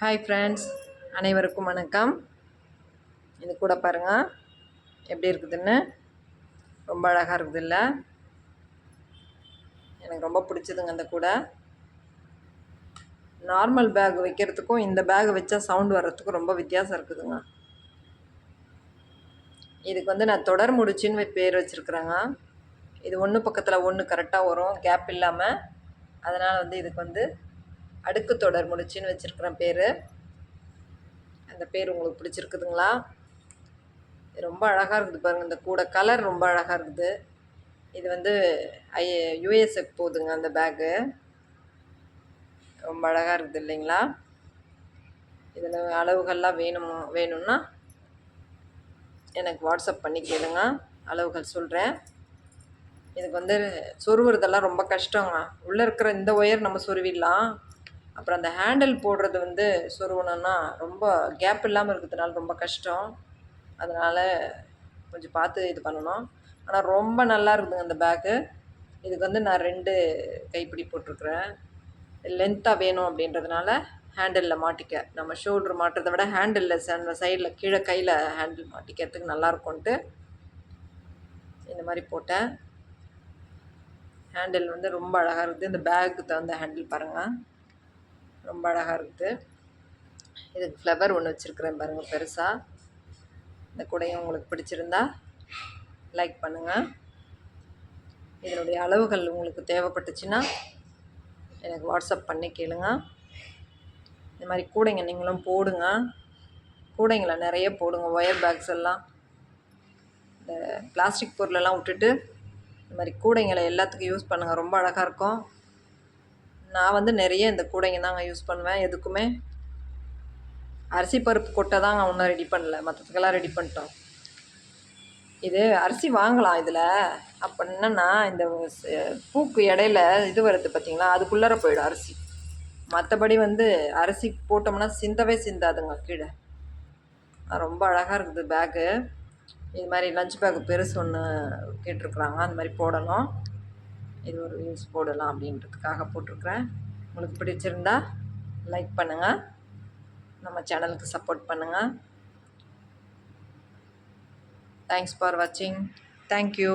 Hi friends அனைவருக்கும் வணக்கம். இது கூட பாருங்கள் எப்படி இருக்குதுன்னு? ரொம்ப அழகாக இருக்குது இல்லை எனக்கு ரொம்ப பிடிச்சதுங்க அந்த கூடை. நார்மல் பேக் வைக்கிறதுக்கும் இந்த பேக் வச்சா சவுண்ட் வர்றதுக்கும் ரொம்ப வித்தியாசம் இருக்குதுங்க. இதுக்கு வந்து நான் தொடர் முடிச்சுன்னு பேர் வச்சுருக்குறேங்க. இது ஒன்று பக்கத்தில் ஒன்று கரெக்டாக வரும். கேப் இல்லாமல் அதனால் வந்து இதுக்கு வந்து அடுக்கு தொடர் முடிச்சுன்னு வச்சுருக்கிறேன் பேர். அந்த பேர் உங்களுக்கு பிடிச்சிருக்குதுங்களா? ரொம்ப அழகாக இருக்குது பாருங்கள் இந்த கூட கலர் ரொம்ப அழகாக இருக்குது. இது வந்து ஐ யூஎஸ்எஃப் போகுதுங்க அந்த பேக்கு. ரொம்ப அழகாக இருக்குது இல்லைங்களா? இதில் அளவுகள்லாம் வேணும் வேணும்னா எனக்கு வாட்ஸ்அப் பண்ணி கேளுங்க. அளவுகள் சொல்கிறேன் இதுக்கு வந்து சொருவுறதெல்லாம் ரொம்ப கஷ்டங்க. உள்ளே இருக்கிற இந்த ஒயர் நம்ம சொருவிடலாம். அப்புறம் அந்த ஹேண்டில் போடுறது வந்து சொருகணும்னா ரொம்ப கேப் இல்லாமல் இருக்கிறதுனால ரொம்ப கஷ்டம். அதனால் கொஞ்சம் பார்த்து இது பண்ணணும். ஆனால் ரொம்ப நல்லா இருக்குதுங்க அந்த பேக்கு இதுக்கு வந்து நான் ரெண்டு கைப்பிடி போட்டிருக்குறேன். லென்த்தாக வேணும் அப்படின்றதுனால ஹேண்டிலில் மாட்டிக்க. நம்ம ஷோல்டர் மாட்டுறதை விட ஹேண்டிலில் அந்த சைடில் கீழே கையில் ஹேண்டில் மாட்டிக்கிறதுக்கு நல்லாயிருக்கும்ன்ட்டு இந்த மாதிரி போட்டேன். ஹேண்டில் வந்து ரொம்ப அழகாக இருக்குது. இந்த பேக்கு தகுந்த ஹேண்டில் பாருங்கள் ரொம்ப அழகாக இருக்குது. இதுக்கு ஃப்ளவர் ஒன்று வச்சுருக்கிறேன் பாருங்கள் பெருசாக இந்த கூடையும் உங்களுக்கு பிடிச்சிருந்தா லைக் பண்ணுங்கள் இதனுடைய அளவுகள் உங்களுக்கு தேவைப்பட்டுச்சுன்னா எனக்கு வாட்ஸ்அப் பண்ணி கேளுங்க. இந்த மாதிரி கூடைங்க நீங்களும் போடுங்க. கூடைங்களை நிறைய போடுங்க ஒயர் பேக்ஸ் எல்லாம். இந்த பிளாஸ்டிக் பொருளெல்லாம் விட்டுட்டு இந்த மாதிரி கூடைங்களை எல்லாத்துக்கும் யூஸ் பண்ணுங்கள் ரொம்ப அழகாக இருக்கும். நான் வந்து நிறைய இந்த கூடைங்க தாங்க யூஸ் பண்ணுவேன். எதுக்குமே? அரிசி பருப்பு கொட்டை தாங்க ஒன்றும் ரெடி பண்ணல. மற்றதுக்கெல்லாம் ரெடி பண்ணிட்டோம். இது அரிசி வாங்கலாம் இதில். அப்போ என்னென்னா இந்த பூக்கு இடையில இது வருது பார்த்திங்களா அதுக்குள்ளார போயிடும் அரிசி. மற்றபடி வந்து அரிசி போட்டோம்னா சிந்தவே சிந்தாதுங்க கீழே. ரொம்ப அழகாக இருக்குது பேக்கு இது மாதிரி லஞ்ச் பேக்கு பெருசு ஒன்று கேட்டிருக்குறாங்க. அந்த மாதிரி போடணும். இது ஒரு ரீல்ஸ் போடலாம் அப்படின்றதுக்காக போட்டிருக்குறேன். உங்களுக்கு பிடிச்சிருந்தா லைக் பண்ணுங்கள் நம்ம சேனலுக்கு சப்போர்ட் பண்ணுங்கள் தேங்க்ஸ் ஃபார் வாட்சிங் தேங்க்யூ